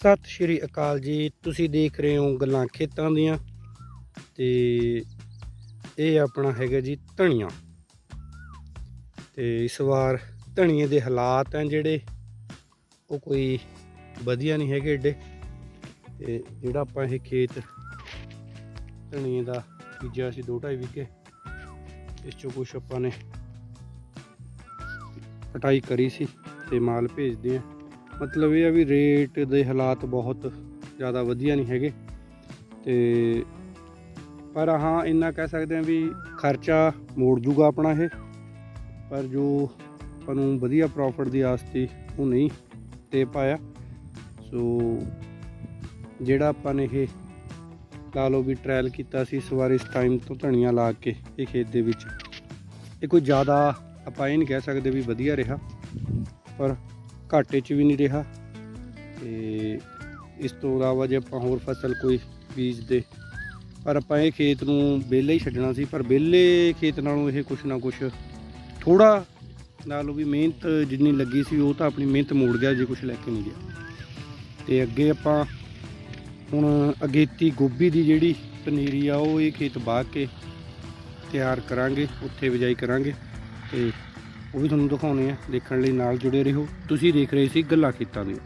ਸਤਿ ਸ਼੍ਰੀ ਅਕਾਲ ਜੀ। ਤੁਸੀਂ ਦੇਖ ਰਹੇ ਹੋ ਗੱਲਾਂ ਖੇਤਾਂ ਦੀਆਂ ਤੇ ਇਹ ਆਪਣਾ ਹੈਗਾ ਜੀ ਧਨੀਆ। ਤੇ ਇਸ ਵਾਰ ਧਨੀਏ ਦੇ ਹਾਲਾਤ ਹੈ ਜਿਹੜੇ, ਉਹ ਕੋਈ ਵਧੀਆ ਨਹੀਂ ਹੈਗੇ ਏਡੇ। ਤੇ ਜਿਹੜਾ ਆਪਾਂ ਇਹ ਖੇਤ ਧਨੀਏ ਦਾ ਬੀਜਿਆ ਸੀ 2.5 ਵਿਗੇ ਇਸ ਚੋਂ ਕੁਛ ਆਪਾਂ ਨੇ ਕਟਾਈ ਕਰੀ ਸੀ ਤੇ ਮਾਲ ਭੇਜਦੇ ਆ। ਮਤਲਬ ਇਹ ਆ ਵੀ ਰੇਟ ਦੇ ਹਾਲਾਤ ਬਹੁਤ ਜ਼ਿਆਦਾ ਵਧੀਆ ਨਹੀਂ ਹੈਗੇ। ਤੇ ਪਰ ਹਾਂ, ਇੰਨਾ ਕਹਿ ਸਕਦੇ ਆ ਵੀ ਖਰਚਾ ਮੋੜ ਜੂਗਾ ਆਪਣਾ ਇਹ। ਪਰ ਜੋ ਆਪਾਂ ਨੂੰ ਵਧੀਆ ਪ੍ਰੋਫਿਟ ਦੀ ਆਸ ਸੀ, ਉਹ ਨਹੀਂ ਦੇ ਪਾਇਆ। ਸੋ ਜਿਹੜਾ ਆਪਾਂ ਨੇ ਇਹ ਲਾ ਲਓ ਵੀ ਟ੍ਰਾਇਲ ਕੀਤਾ ਸੀ ਇਸ ਵਾਰ ਇਸ ਟਾਈਮ ਤੋਂ ਧਨੀਆ ਲਾ ਕੇ ਇਹ ਖੇਤ ਦੇ ਵਿੱਚ। ਇਹ ਕੋਈ ਜ਼ਿਆਦਾ ਆਪਾਂ ਇਹ ਨਹੀਂ ਕਹਿ ਸਕਦੇ ਵੀ ਵਧੀਆ ਰਿਹਾ। ਪਰ ਘਾਟੇ 'ਚ ਵੀ ਨਹੀਂ ਰਿਹਾ ਤੇ ਇਸ ਤੋਂ ਇਲਾਵਾ ਜੇ ਆਪਾਂ ਹੋਰ ਫਸਲ ਕੋਈ ਬੀਜਦੇ, ਪਰ ਆਪਾਂ ਇਹ ਖੇਤ ਨੂੰ ਵਿਹਲਾ ਹੀ ਛੱਡਣਾ ਸੀ, ਪਰ ਵਿਹਲੇ ਖੇਤ ਨਾਲੋਂ ਇਹ ਕੁਛ ਨਾ ਕੁਛ ਥੋੜਾ ਨਾਲੋਂ ਵੀ ਮਿਹਨਤ ਜਿੰਨੀ ਲੱਗੀ ਸੀ, ਉਹ ਤਾਂ ਆਪਣੀ ਮਿਹਨਤ ਮੋੜ ਗਿਆ, ਜੇ ਕੁਛ ਲੈ ਕੇ ਨਹੀਂ ਗਿਆ। ਤੇ ਅੱਗੇ ਆਪਾਂ ਹੁਣ ਅਗੇਤੀ ਗੋਭੀ ਦੀ ਜਿਹੜੀ ਪਨੀਰੀ ਆ, ਉਹ ਇਹ ਖੇਤ ਬਾਗ ਕੇ ਤਿਆਰ ਕਰਾਂਗੇ, ਉੱਥੇ ਬਿਜਾਈ ਕਰਾਂਗੇ ਤੇ ਉਹ ਵੀ ਤੁਹਾਨੂੰ ਦਿਖਾਉਣੇ ਆ, ਦੇਖਣ ਲਈ ਨਾਲ ਜੁੜੇ ਰਹੋ। ਤੁਸੀਂ ਦੇਖ ਰਹੇ ਸੀ ਗੱਲਾਂ ਖੇਤਾਂ ਦੀਆਂ।